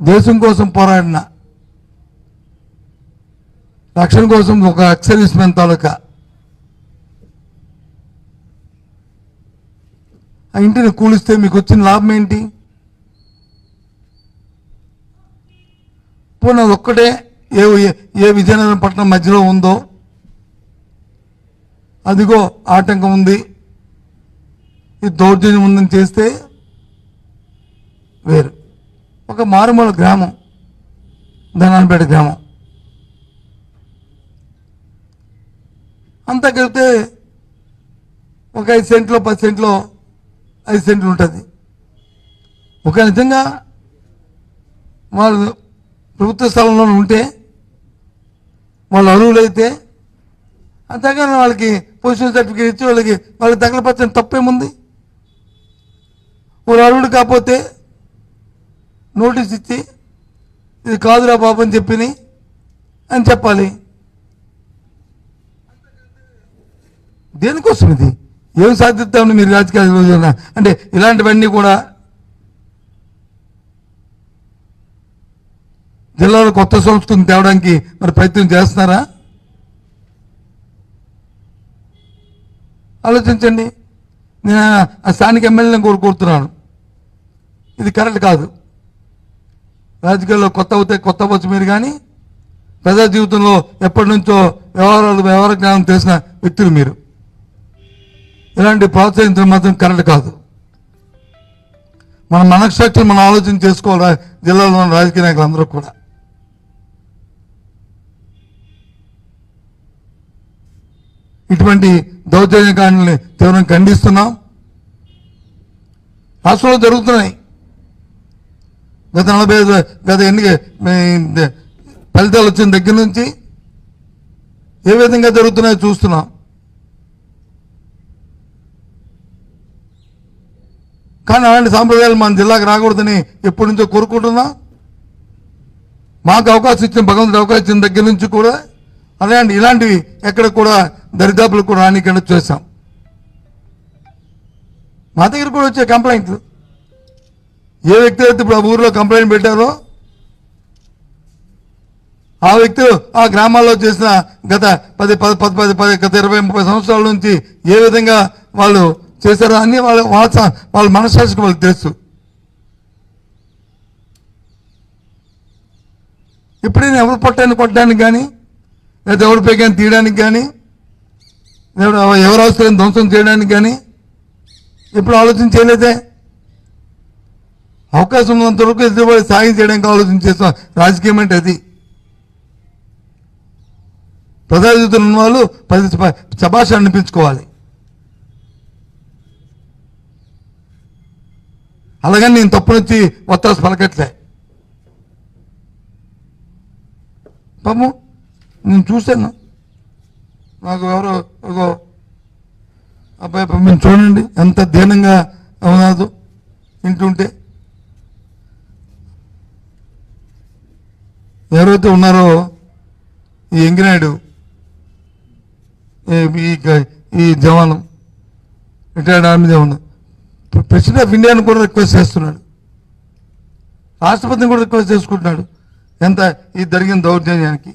దేశం కోసం పోరాడిన రక్షణ కోసం ఒక ఎక్సర్వీస్ మెన్ తాలూకా ఆ ఇంటిని కూలిస్తే మీకు వచ్చిన లాభం ఏంటి? పోనీ ఒక్కటే ఏ ఏ- విజయనగరం పట్టణం మధ్యలో ఉందో? అదిగో ఆటంకం ఉంది. ఈ దౌర్జన్యం ఉందని చేస్తే ఒక మారుమూల గ్రామం ధనాన్పేట గ్రామం. అంతా కలిపితే ఒక ఐదు సెంట్లో పది సెంట్లో ఐదు సెంట్లు ఉంటుంది. ఒక నిజంగా వాళ్ళు ప్రభుత్వ స్థలంలో ఉంటే వాళ్ళు అర్హులైతే అంతేగాని వాళ్ళకి పొజిషన్ సర్టిఫికేట్ ఇచ్చి వాళ్ళకి వాళ్ళకి తగలపరచడం తప్పేముంది? వాళ్ళు అరువుడు కాకపోతే నోటీస్ ఇచ్చి ఇది కాదురా బాబు అని చెప్పి అని చెప్పాలి. దేనికోసం ఇది ఏం సాధిస్తామని మీరు రాజకీయాలు అంటే ఇలాంటివన్నీ కూడా జిల్లాలో కొత్త సంస్కృతిని తేవడానికి మరి ప్రయత్నం చేస్తున్నారా? ఆలోచించండి. నేను ఆ స్థానిక ఎమ్మెల్యేని కోరుకుంటున్నాను ఇది కరెక్ట్ కాదు. రాజకీయాల్లో కొత్త అవుతాయి కొత్త అవ్వచ్చు మీరు కానీ ప్రజా జీవితంలో ఎప్పటి నుంచో వ్యవహారాలు వ్యవహార జ్ఞానం తెలిసిన వ్యక్తులు మీరు. ఇలాంటి ప్రోత్సహించడం మాత్రం కరెక్ట్ కాదు. మన మనశ్శాఖలు మనం ఆలోచన చేసుకోవాలి జిల్లాలో ఉన్న రాజకీయ నాయకులందరూ కూడా. ఇటువంటి దౌర్జన్యకాండల్ని తీవ్రంగా ఖండిస్తున్నాం. రాష్ట్రంలో జరుగుతున్నాయి. గత నలభై ఐదు గత ఎన్నిక మే- ఫలితాలు వచ్చిన దగ్గర నుంచి ఏ విధంగా జరుగుతున్నాయో చూస్తున్నాం. కానీ అలాంటి సాంప్రదాయాలు మన జిల్లాకు రాకూడదని ఎప్పటి నుంచో కోరుకుంటున్నాం. మాకు అవకాశం ఇచ్చిన భగవంతుడు అవకాశం ఇచ్చిన దగ్గర నుంచి కూడా అలాంటి ఇలాంటివి ఎక్కడ కూడా దరిదాపులు కూడా రానికుండా చేశాం. మా దగ్గర కూడా వచ్చే కంప్లైంట్లు ఏ వ్యక్తి అయితే ఇప్పుడు ఆ ఊర్లో కంప్లైంట్ పెట్టారో ఆ వ్యక్తులు ఆ గ్రామాల్లో చేసిన గత పది పది పది పది పది గత ఇరవై ముప్పై సంవత్సరాల నుంచి ఏ విధంగా వాళ్ళు చేశారో అన్ని వాళ్ళ వాళ్ళ వాళ్ళ మనసాక్షికి వాళ్ళకి తెలుసు. ఎప్పుడైనా ఎవరు పొట్టాన్ని కొట్టడానికి కానీ లేదా ఎవరి పేకాన్ని తీయడానికి కానీ లేదా ఎవరు అవసరం ధ్వంసం చేయడానికి కానీ ఎప్పుడు ఆలోచన చేయలేదే. అవకాశం ఉన్నంత వరకు సాయం చేయడానికి ఆలోచన చేస్తాం రాజకీయం అంటే అది. ప్రజా ఉన్న వాళ్ళు పది సభాష అనిపించుకోవాలి అలాగని నేను తప్పునొచ్చి ఒత్తాసు పలకట్లే. పాము నేను చూశాను. నాకు ఎవరో ఒక అబ్బాయి మేము చూడండి ఎంత దీనంగా అవునాదు వింటుంటే ఎవరైతే ఉన్నారో ఈ ఎంగినాయుడు ఈ- ఈ జవాను రిటైర్డ్ ఆర్మీ జవాను ప్రెసిడెంట్ ఆఫ్ ఇండియాను కూడా రిక్వెస్ట్ చేస్తున్నాడు. రాష్ట్రపతిని కూడా రిక్వెస్ట్ చేసుకుంటున్నాడు. ఎంత ఈ జరిగిన దౌర్జన్యానికి.